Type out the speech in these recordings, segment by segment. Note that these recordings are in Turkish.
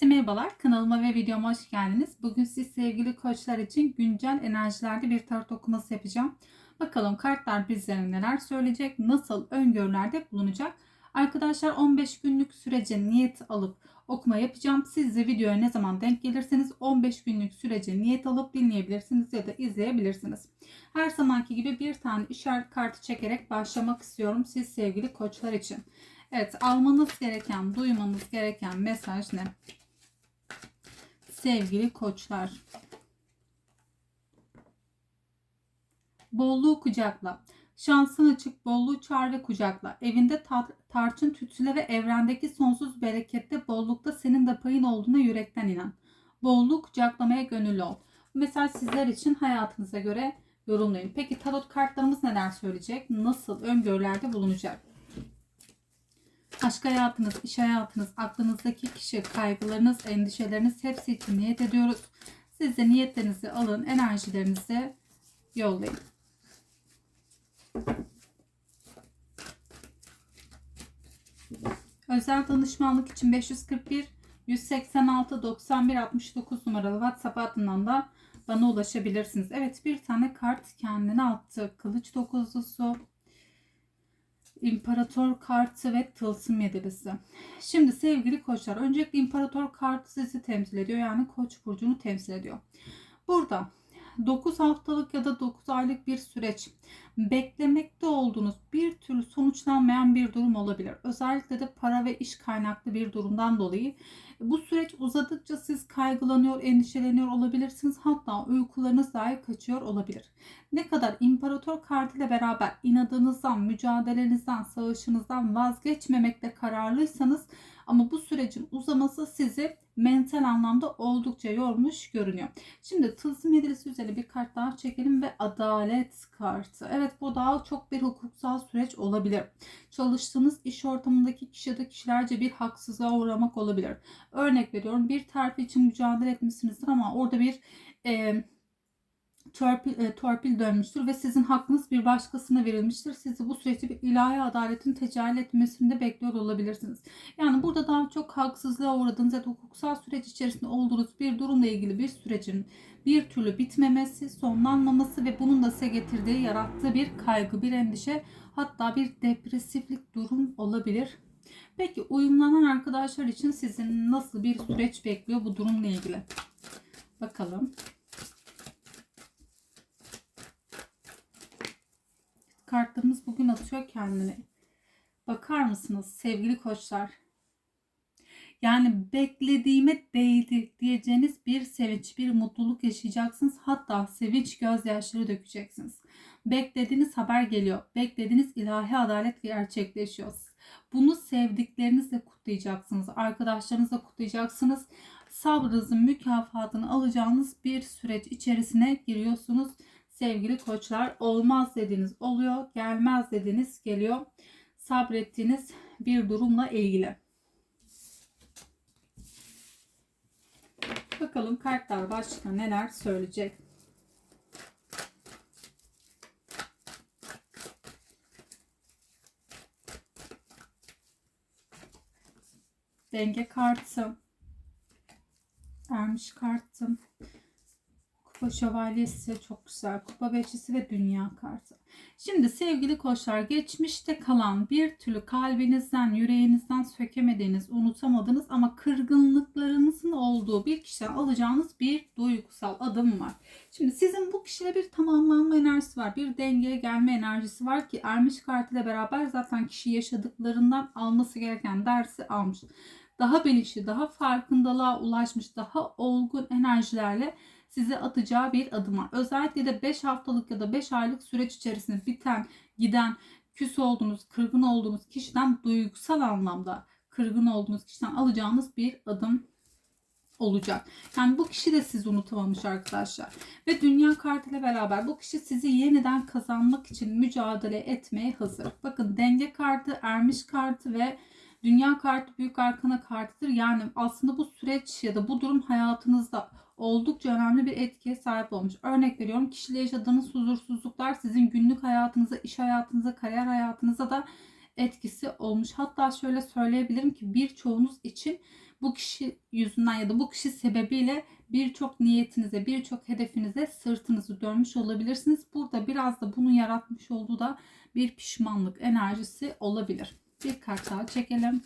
Herkese merhabalar. Kanalıma ve videoma hoş geldiniz. Bugün siz sevgili koçlar için güncel enerjilerde bir tarot okuması yapacağım. Bakalım kartlar bizlere neler söyleyecek, nasıl öngörülerde bulunacak. Arkadaşlar 15 günlük sürece niyet alıp okuma yapacağım. Siz de videoya ne zaman denk gelirseniz 15 günlük sürece niyet alıp dinleyebilirsiniz ya da izleyebilirsiniz. Her zamanki gibi bir tane işaret kartı çekerek başlamak istiyorum siz sevgili koçlar için. Evet almanız gereken, duymanız gereken mesaj ne? Sevgili koçlar. Bolluğu kucakla. Şansın açık, bolluğu çağır kucakla. Evinde tar- tarçın tütsüle ve evrendeki sonsuz berekette bollukta senin de payın olduğuna yürekten inan. Bolluğu kucaklamaya gönüllü ol. Mesaj sizler için hayatınıza göre yorumlayın. Peki tarot kartlarımız neler söyleyecek? Nasıl öngörülerde bulunacak? Aşk hayatınız, iş hayatınız, aklınızdaki kişi, kaygılarınız, endişeleriniz hepsi için niyet ediyoruz. Siz de niyetlerinizi alın, enerjilerinizi yollayın. Özel danışmanlık için 541 186 91 69 numaralı WhatsApp hattından da bana ulaşabilirsiniz. Evet bir tane kart kendine attı. Kılıç dokuzlusu, İmparator kartı ve tılsım yedilisi. Şimdi sevgili koçlar öncelikle imparator kartı sizi temsil ediyor. Yani koç burcunu temsil ediyor. Burada 9 haftalık ya da 9 aylık bir süreç beklemekte olduğunuz bir türlü sonuçlanmayan bir durum olabilir. Özellikle de para ve iş kaynaklı bir durumdan dolayı bu süreç uzadıkça siz kaygılanıyor, endişeleniyor olabilirsiniz. Hatta uykularınız dahi kaçıyor olabilir. Ne kadar imparator kartıyla beraber inadınızdan, mücadelenizden, savaşınızdan vazgeçmemekte kararlıysanız ama bu sürecin uzaması sizi mental anlamda oldukça yormuş görünüyor. Şimdi tılsım yedilisi üzerine bir kart daha çekelim ve adalet kartı. Evet bu daha çok bir hukuksal süreç olabilir. Çalıştığınız iş ortamındaki kişi ya kişilerce bir haksızlığa uğramak olabilir. Örnek veriyorum bir terfi için mücadele etmişsinizdir ama orada bir e, torpil, e, torpil dönmüştür ve sizin hakkınız bir başkasına verilmiştir. Siz de bu süreçte bir ilahi adaletin tecelli etmesini de bekliyor olabilirsiniz. Yani burada daha çok haksızlığa uğradığınız ya da hukuksal süreç içerisinde olduğunuz bir durumla ilgili bir sürecin bir türlü bitmemesi, sonlanmaması ve bunun da size getirdiği, yarattığı bir kaygı, bir endişe hatta bir depresiflik durum olabilir. Peki uyumlanan arkadaşlar için sizin nasıl bir süreç bekliyor bu durumla ilgili? Bakalım. Kartlarımız bugün atıyor kendini. Bakar mısınız sevgili koçlar? Yani beklediğime değdi diyeceğiniz bir sevinç, bir mutluluk yaşayacaksınız. Hatta sevinç gözyaşları dökeceksiniz. Beklediğiniz haber geliyor. Beklediğiniz ilahi adalet gerçekleşiyor. Bunu sevdiklerinizle kutlayacaksınız. Arkadaşlarınızla kutlayacaksınız. Sabrınızın mükafatını alacağınız bir süreç içerisine giriyorsunuz. Sevgili koçlar olmaz dediğiniz oluyor. Gelmez dediğiniz geliyor. Sabrettiğiniz bir durumla ilgili. Bakalım kartlar başka neler söyleyecek. Denge kartı. Ermiş kartı. Kupa şövalyesi çok güzel. Kupa beşisi ve dünya kartı. Şimdi sevgili koçlar geçmişte kalan bir türlü kalbinizden, yüreğinizden sökemediğiniz, unutamadığınız ama kırgınlıklarınızın olduğu bir kişiden alacağınız bir duygusal adım var. Şimdi sizin bu kişiyle bir tamamlanma enerjisi var. Bir dengeye gelme enerjisi var ki ermiş kartıyla beraber zaten kişi yaşadıklarından alması gereken dersi almış. Daha bilinçli, daha farkındalığa ulaşmış, daha olgun enerjilerle size atacağı bir adım var. Özellikle de 5 haftalık ya da 5 aylık süreç içerisinde biten, giden, küs olduğunuz, kırgın olduğunuz kişiden duygusal anlamda kırgın olduğunuz kişiden alacağınız bir adım olacak. Yani bu kişi de sizi unutamamış arkadaşlar. Ve dünya kartıyla beraber bu kişi sizi yeniden kazanmak için mücadele etmeye hazır. Bakın denge kartı, ermiş kartı ve dünya kartı büyük arkana kartıdır. Yani aslında bu süreç ya da bu durum hayatınızda oldukça önemli bir etkiye sahip olmuş. Örnek veriyorum kişiyle yaşadığınız huzursuzluklar sizin günlük hayatınıza, iş hayatınıza, kariyer hayatınıza da etkisi olmuş. Hatta şöyle söyleyebilirim ki birçoğunuz için bu kişi yüzünden ya da bu kişi sebebiyle birçok niyetinize, birçok hedefinize sırtınızı dönmüş olabilirsiniz. Burada biraz da bunun yaratmış olduğu da bir pişmanlık enerjisi olabilir. Bir kart daha çekelim.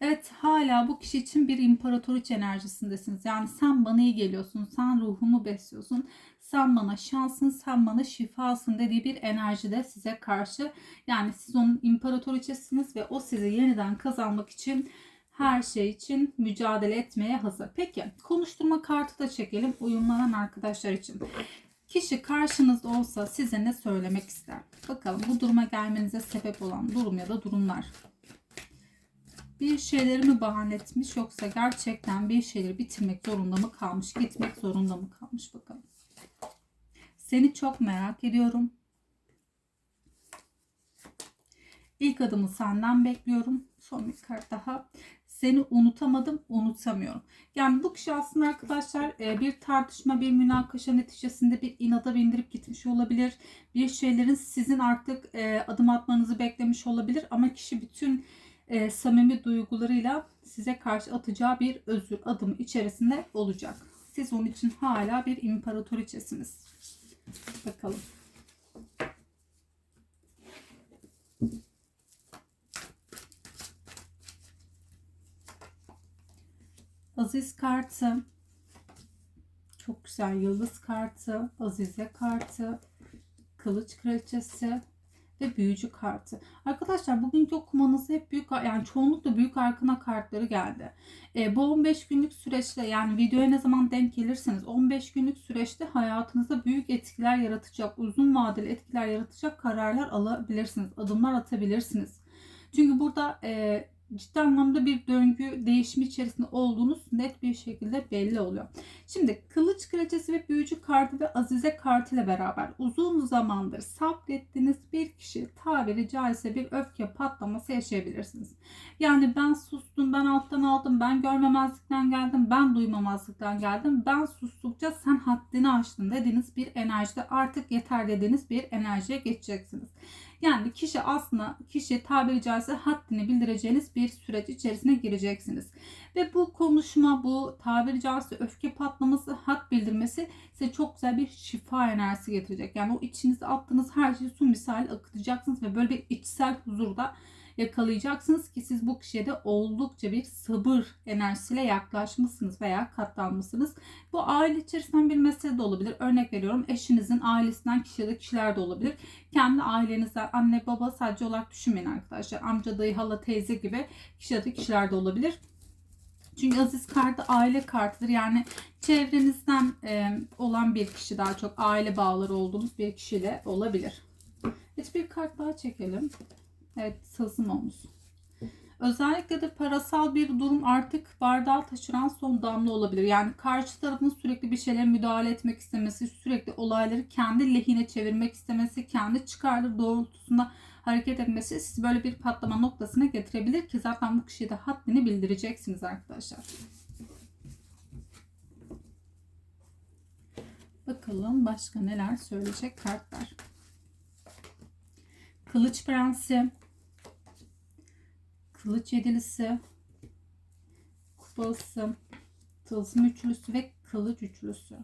Evet hala bu kişi için bir imparatoriç enerjisindesiniz. Yani sen bana iyi geliyorsun, sen ruhumu besliyorsun, sen bana şansın, sen bana şifasın dediği bir enerji de size karşı. Yani siz onun imparatoriçesiniz ve o sizi yeniden kazanmak için her şey için mücadele etmeye hazır. Peki konuşturma kartı da çekelim uyumlanan arkadaşlar için. Kişi karşınızda olsa size ne söylemek ister? Bakalım bu duruma gelmenize sebep olan durum ya da durumlar. Bir şeyleri mi bahane etmiş yoksa gerçekten bir şeyleri bitirmek zorunda mı kalmış, gitmek zorunda mı kalmış bakalım. Seni çok merak ediyorum. İlk adımı senden bekliyorum. Son bir kart daha. Seni unutamadım, unutamıyorum. Yani bu kişi aslında arkadaşlar e, bir tartışma, bir münakaşa neticesinde bir inada bindirip gitmiş olabilir. Bir şeylerin sizin artık e, adım atmanızı beklemiş olabilir. Ama kişi bütün e, samimi duygularıyla size karşı atacağı bir özür adımı içerisinde olacak. Siz onun için hala bir imparatoriçesiniz. Bakalım. Aziz kartı. Çok güzel yıldız kartı. Azize kartı. Kılıç kraliçesi ve büyücü kartı. Arkadaşlar bugünkü okumanızda hep büyük yani çoğunlukla büyük arkana kartları geldi. E, bu 15 günlük süreçte yani videoya ne zaman denk gelirseniz 15 günlük süreçte hayatınızda büyük etkiler yaratacak, uzun vadeli etkiler yaratacak kararlar alabilirsiniz. Adımlar atabilirsiniz. Çünkü burada e, ciddi anlamda bir döngü değişimi içerisinde olduğunuz net bir şekilde belli oluyor. Şimdi kılıç kraliçesi ve büyücü kartı ve azize kartı ile beraber uzun zamandır sabrettiğiniz bir kişi tabiri caizse bir öfke patlaması yaşayabilirsiniz. Yani ben sustum, ben alttan aldım, ben görmemezlikten geldim, ben duymamazlıktan geldim, ben sustukça sen haddini aştın dediğiniz bir enerjide artık yeter dediğiniz bir enerjiye geçeceksiniz. Yani kişi aslında kişi tabiri caizse haddini bildireceğiniz bir süreç içerisine gireceksiniz. Ve bu konuşma, bu tabiri caizse öfke patlaması, hat bildirmesi size çok güzel bir şifa enerjisi getirecek. Yani o içinize attığınız her şeyi su misal akıtacaksınız ve böyle bir içsel huzurda yakalayacaksınız ki siz bu kişiye de oldukça bir sabır enerjisiyle yaklaşmışsınız veya katlanmışsınız. Bu aile içerisinden bir mesele de olabilir. Örnek veriyorum eşinizin ailesinden kişi ya kişiler de olabilir. Kendi ailenizden anne baba sadece olarak düşünmeyin arkadaşlar. Amca, dayı, hala, teyze gibi kişi ya kişiler de olabilir. Çünkü Aziz kartı aile kartıdır. Yani çevrenizden e, olan bir kişi daha çok aile bağları olduğunuz bir kişiyle olabilir. Hiçbir kart daha çekelim. Evet sazım olmuş. Özellikle de parasal bir durum artık bardağı taşıran son damla olabilir. Yani karşı tarafın sürekli bir şeylere müdahale etmek istemesi, sürekli olayları kendi lehine çevirmek istemesi, kendi çıkarları doğrultusunda hareket etmesi sizi böyle bir patlama noktasına getirebilir ki zaten bu kişiye de haddini bildireceksiniz arkadaşlar. Bakalım başka neler söyleyecek kartlar. Kılıç Prensi, Kılıç Yedilisi, Kupalısı, Tılsım Üçlüsü ve Kılıç Üçlüsü.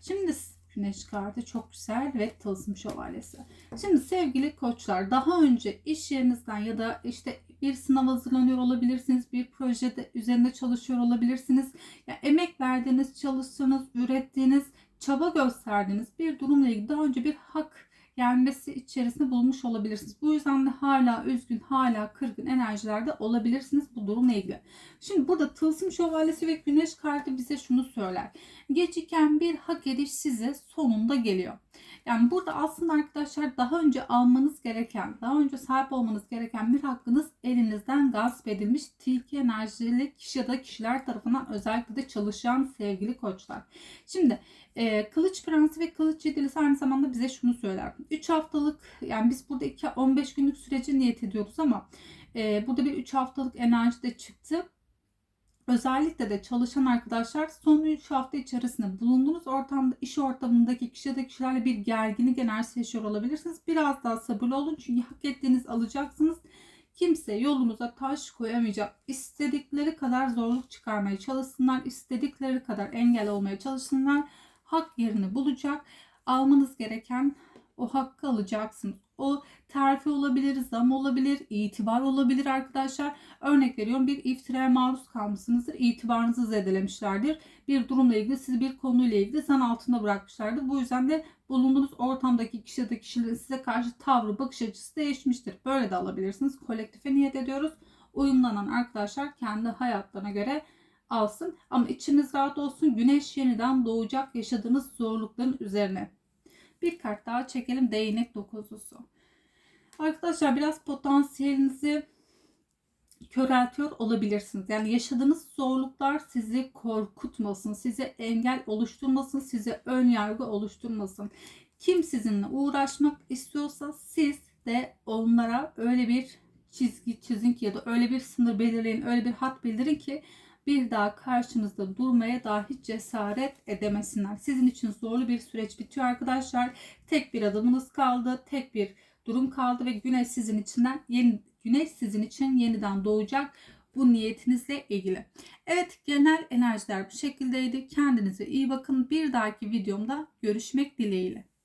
Şimdi Güneş kartı çok güzel ve tılsım şövalyesi. Şimdi sevgili koçlar daha önce iş yerinizden ya da işte bir sınav hazırlanıyor olabilirsiniz. Bir projede üzerinde çalışıyor olabilirsiniz. Ya emek verdiğiniz, çalıştığınız, ürettiğiniz, çaba gösterdiğiniz bir durumla ilgili daha önce bir hak gelmesi içerisinde bulmuş olabilirsiniz. Bu yüzden de hala üzgün, hala kırgın enerjilerde olabilirsiniz bu durumla ilgili. Şimdi burada tılsım şövalyesi ve güneş kartı bize şunu söyler. Geciken bir hak ediş size sonunda geliyor. Yani burada aslında arkadaşlar daha önce almanız gereken, daha önce sahip olmanız gereken bir hakkınız elinizden gasp edilmiş tilki enerjili kişi ya da kişiler tarafından özellikle de çalışan sevgili koçlar. Şimdi e, Kılıç Prensi ve Kılıç Yedilisi aynı zamanda bize şunu söyler. 3 haftalık yani biz burada 2, 15 günlük süreci niyet ediyoruz ama e, burada bir 3 haftalık enerji de çıktı. Özellikle de çalışan arkadaşlar son 3 hafta içerisinde bulunduğunuz ortamda, iş ortamındaki kişi kişilerle bir gerginlik enerjisi yaşıyor olabilirsiniz. Biraz daha sabırlı olun çünkü hak ettiğiniz alacaksınız. Kimse yolunuza taş koyamayacak. İstedikleri kadar zorluk çıkarmaya çalışsınlar. istedikleri kadar engel olmaya çalışsınlar. Hak yerini bulacak. Almanız gereken o hakkı alacaksınız. O terfi olabilir, zam olabilir, itibar olabilir arkadaşlar. Örnek veriyorum bir iftiraya maruz kalmışsınızdır. İtibarınızı zedelemişlerdir. Bir durumla ilgili sizi bir konuyla ilgili zan altında bırakmışlardır. Bu yüzden de bulunduğunuz ortamdaki kişi ya da kişilerin size karşı tavrı, bakış açısı değişmiştir. Böyle de alabilirsiniz. Kolektife niyet ediyoruz. Uyumlanan arkadaşlar kendi hayatlarına göre alsın. Ama içiniz rahat olsun. Güneş yeniden doğacak yaşadığınız zorlukların üzerine. Bir kart daha çekelim. Değnek dokuzlusu. Arkadaşlar biraz potansiyelinizi köreltiyor olabilirsiniz. Yani yaşadığınız zorluklar sizi korkutmasın, size engel oluşturmasın, size ön yargı oluşturmasın. Kim sizinle uğraşmak istiyorsa siz de onlara öyle bir çizgi çizin ki ya da öyle bir sınır belirleyin, öyle bir hat bildirin ki bir daha karşınızda durmaya dahi cesaret edemesinler. Sizin için zorlu bir süreç bitiyor arkadaşlar. Tek bir adımınız kaldı, tek bir durum kaldı ve güneş sizin içinden yeni güneş sizin için yeniden doğacak bu niyetinizle ilgili. Evet genel enerjiler bu şekildeydi. Kendinize iyi bakın. Bir dahaki videomda görüşmek dileğiyle.